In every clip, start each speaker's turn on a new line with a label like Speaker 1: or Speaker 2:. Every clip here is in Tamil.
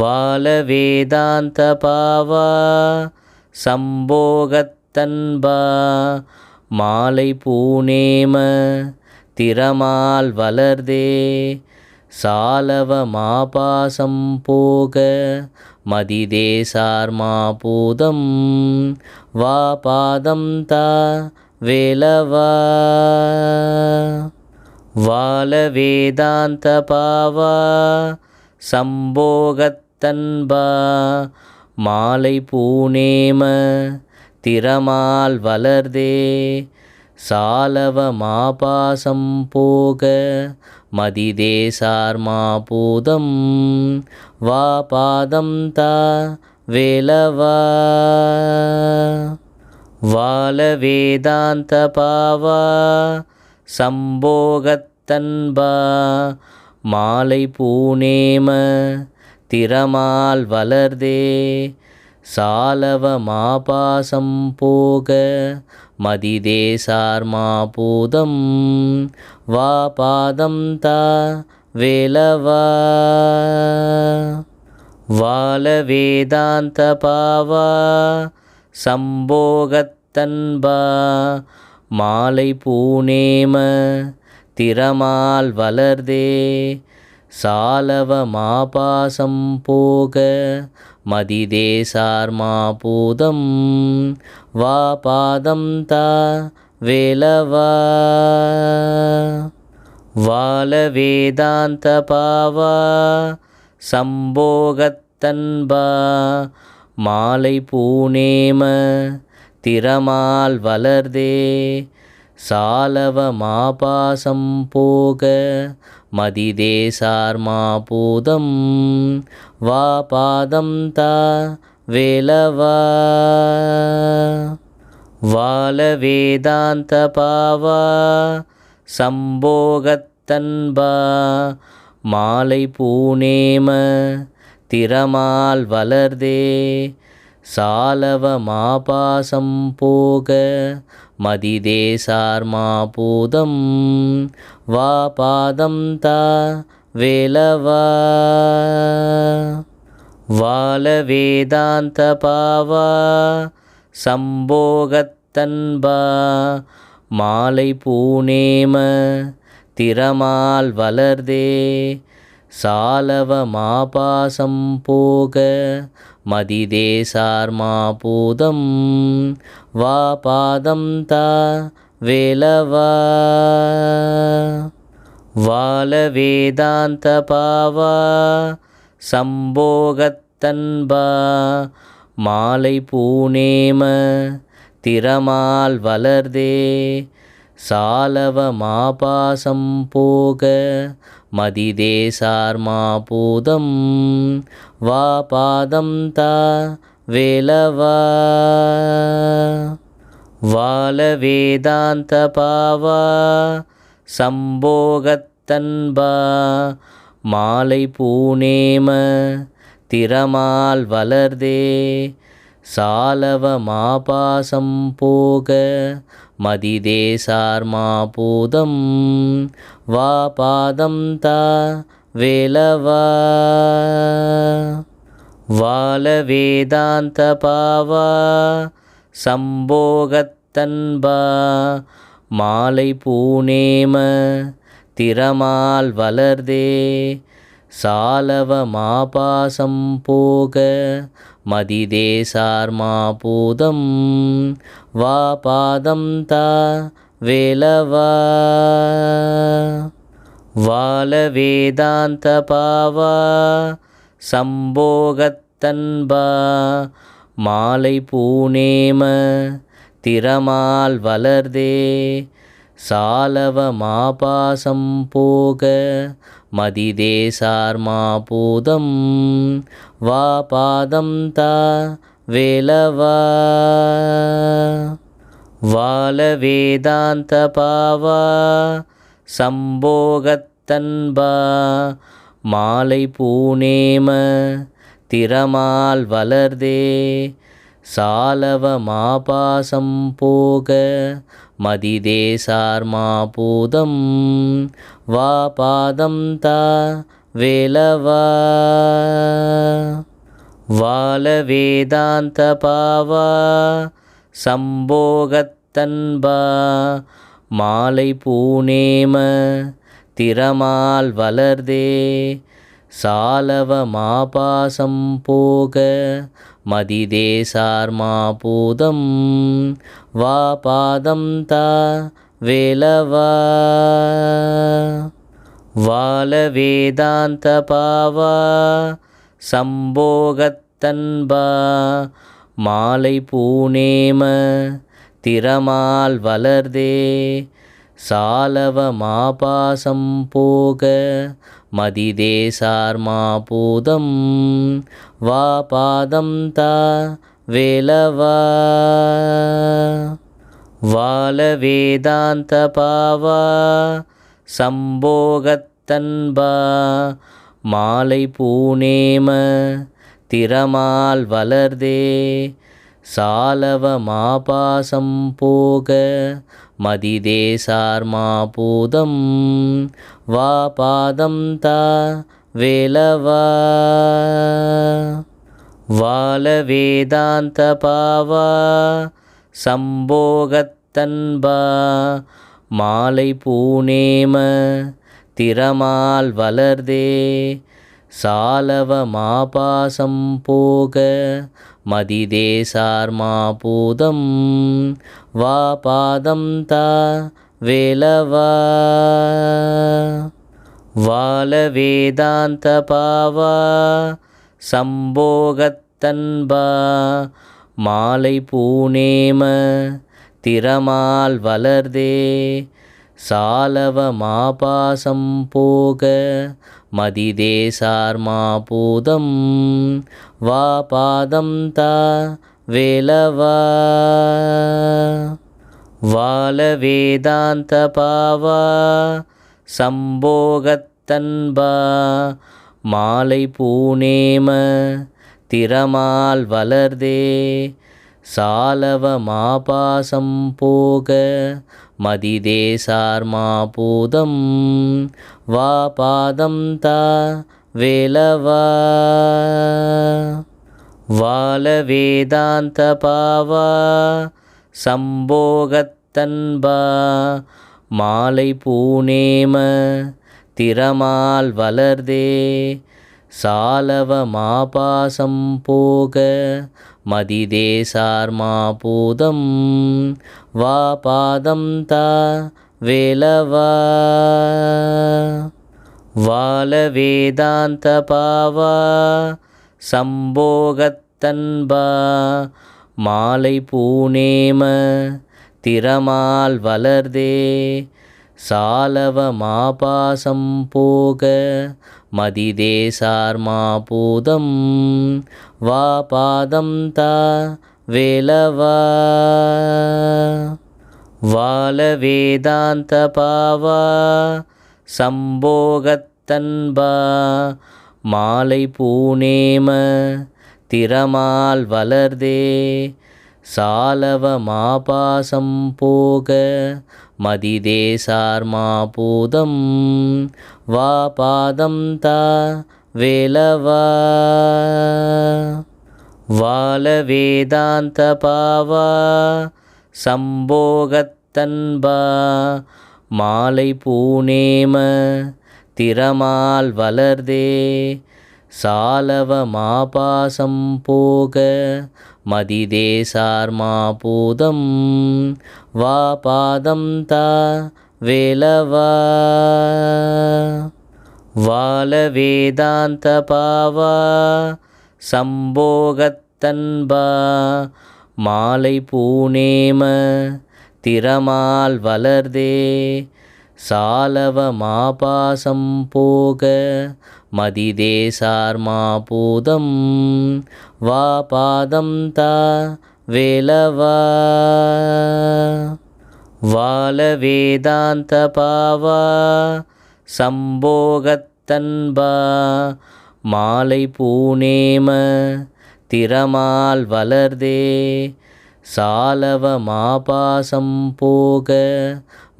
Speaker 1: வால வேதாந்த பாவா சம்போகத்தன்பா மாலை பூனேம திறமால் வளர்தே சாலவ மாபாசம் போக மதிதேசார் மாபூதம் வா பாதம் தா வேலவா. வால வேதாந்த பாவா தன்பா மாலை பூனேம திறமால் வளர்தே சாலவ மாபாசம் போக மதிதேசார் மாபூதம் வா பாதம் தா வேலவா. வால வேதாந்த பாவா சம்போகத்தன்பா மாலை பூனேம திறமால் வளர்தே சாலவ மாபாசம் போக மதிதே சார்மா பூதம் வா பாதம் தா வேலவா. வால வேதாந்த பாவா சம்போகத்தன்பா மாலை பூனேம திறமால் வளர்தே சாலவ மாபாசம் போக மதிதேசார் மாபூதம் வா பாதம் தா வேலவா. வால வேதாந்த பாவா. சம்போகத்தன்பா. மாலை பூனேம திறமால் வளர்தே. சாலவ மாபாசம் போக மதிதேசார் மாபூதம் வா பாதம் தா வேலவா. வால வேதாந்த பாவா சம்போகத்தன்பா. மாலை பூனேம திறமால் வளர்தே. சாலவ மாபாசம் போக மதிதேசார் மாபூதம் வா பாதம் தா வேலவா. வால வேதாந்த பாவா. சம்போகத்தன்பா. மாலை பூனேம திறமால் வளர்தே. சாலவ மாபாசம் போக மதிதேசார் மாபூதம் வா பாதம் தா வேலவா. வால வேதாந்த பாவா. சம்போகத்தன்பா. மாலை பூனேம திறமால் வளர்தே. சாலவ மாபாசம் போக மதிதேசார் வா பாதம் தா வேலவா. வால வேதாந்த பாவா சம்போகத்தன்பா. மாலை பூனேம திறமால் வளர்தே. சாலவ மாபாசம் போக மதிதேசார் மாபூதம் வா பாதம் தா வேலவா. வால வேதாந்த பாவா. சம்போகத்தன்பா. மாலை பூனேம திறமால் வளர்தே. சாலவ மாபாசம் போக மதிதேசார் மாபூதம் வா பாதம் தா வேலவா. வால வேதாந்த பாவா. சம்போகத்தன்பா. மாலை பூனேம திறமால் வளர்தே. சாலவ மாபாசம் போக மதிதேசார் மாபூதம் வா பாதம் தா வேலவா. வால வேதாந்த பாவா சம்போகத்தன்பா. மாலை பூனேம திறமால் வளர்தே. சாலவ மாபாசம் போக மதிதேசார் மாபூதம் வா பாதம் தா வேலவா. வால வேதாந்த பாவா. சம்போகத்தன்பா. மாலை பூனேம திறமால் வளர்தே. சாலவ மாபாசம் போக மதிதேசார் மாபூதம் வா பாதம் தா வேலவா. வால வேதாந்த பாவா சம்போகத்தன்பா மாலை பூனேம திறமால் வளர்தே. சாலவ மாபாசம் போக மதிதேசார் மாபூதம் வா பாதம் தா வேலவா. வால வேதாந்த பாவா சம்போகத்தன்பா. மாலை பூனேம திறமால் வளர்தே. சாலவ மாபாசம் போக மதிதேசார் மாபூதம் வா பாதம் தா வேலவா. வால வேதாந்த பாவா. சம்போகத்தன்பா. மாலை பூனேம திறமால் வளர்தே. சாலவ மாபாசம் போக மதிதேசார் மாபூதம் வா பாதம் தா வேலவா. வால வேதாந்த பாவா. சம்போகத்தன்பா. மாலை பூனேம. திறமால் வளர்தே. சாலவ மாபாசம் போக மதிதேசார் வா பாதம் தா வேலவா. வால வேதாந்த பாவா சம்போகத்தன்பா. மாலை பூனேம திறமால் வளர்தே. சாலவ மாபாசம் போக மதிதேசார் மாபூதம் வா பாதம் தா வேலவா. வால வேதாந்த பாவா. சம்போகத்தன்பா. மாலை பூனேம திறமால் வளர்தே. சாலவ மாபாசம் போக மதிதேசார் மாபூதம் வா பாதம் தா வேலவா. வால வேதாந்த பாவா. சம்போகத்தன்பா. மாலை பூனேம திறமால் வளர்தே. சாலவ மாபாசம் போக மதிதேசார் மாபூதம் வா பாதம் தா வேலவா. வால வேதாந்த பாவா சம்போகத்தன்பா. மாலை பூனேம திறமால் வளர்தே. சாலவ மாபாசம் போக மதிதேசார் மாபூதம் வா பாதம் தா வேலவா. வால வேதாந்த பாவா. சம்போகத்தன்பா. மாலை பூனேம திறமால் வளர்தே. சாலவ மாபாசம் போக மதிதேசார் மாபூதம் வா பாதம் தா வேலவா. வால வேதாந்த பாவா. சம்போகத்தன்பா. மாலை பூனேம திறமால் வளர்தே. சாலவ மாபாசம் போக மதிதேசார் மாபூதம் வா பாதம் தா வேலவா. வால வேதாந்த பாவா சம்போகத்தன்பா மாலை பூனேம திறமால் வளர்தே. சாலவ மாபாசம் போக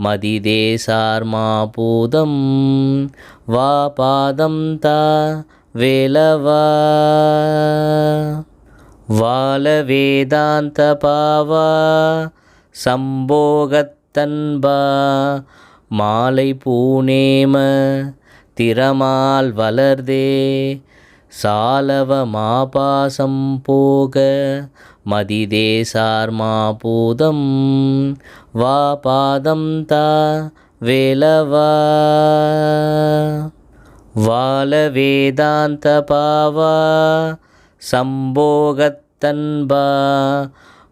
Speaker 1: மதிதேசார் பூதம் வா பாதம் தா வேலவா. வால வேதாந்த பாவா. சம்போகத்தன்பா. மாலை பூனேம திறமால் வளர்தே. சாலவ மாபாசம் போக மதிதேசார் மாபூதம் வா பாதம் தா வேலவா. வால வேதாந்த பாவா சம்போகத்தன்பா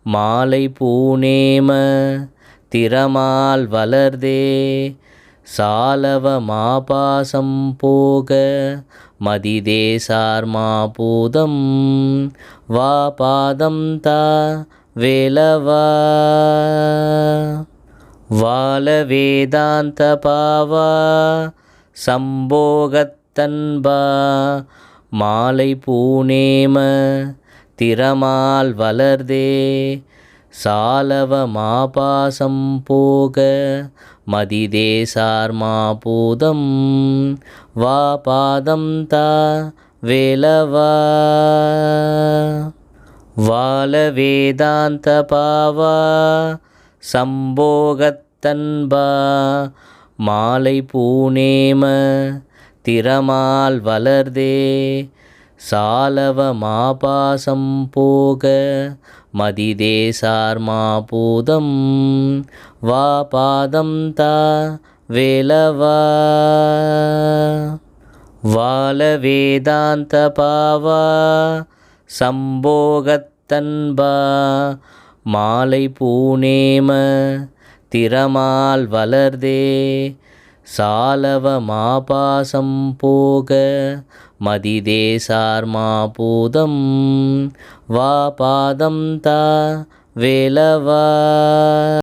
Speaker 1: மாலை பூனேம திறமால் வளர்தே. சாலவ மாபாசம் போக மதிதேசார் மாபூதம் வா பாதம் தா வேலவா. வால வேதாந்த பாவா சம்போகத்தன்பா. மாலை பூனேம திறமால் வளர்தே. சாலவ மாபாசம் போக மதிதேசார் மாபூதம் வா பாதம் தா வேலவா. வால வேதாந்த பாவா. சம்போகத்தன்பா. மாலை பூனேம திறமால் வளர்தே. சாலவ மாபாசம் போக மதிதேசார் மாபூதம் வா பாதம் தா வேலவா. வால வேதாந்த பாவா. சம்போகத்தன்பா. மாலை பூனேம. திறமால் வளர்தே. சாலவ மாபாசம் போக மதிதேசார் வா பாதம் தா வேலவா.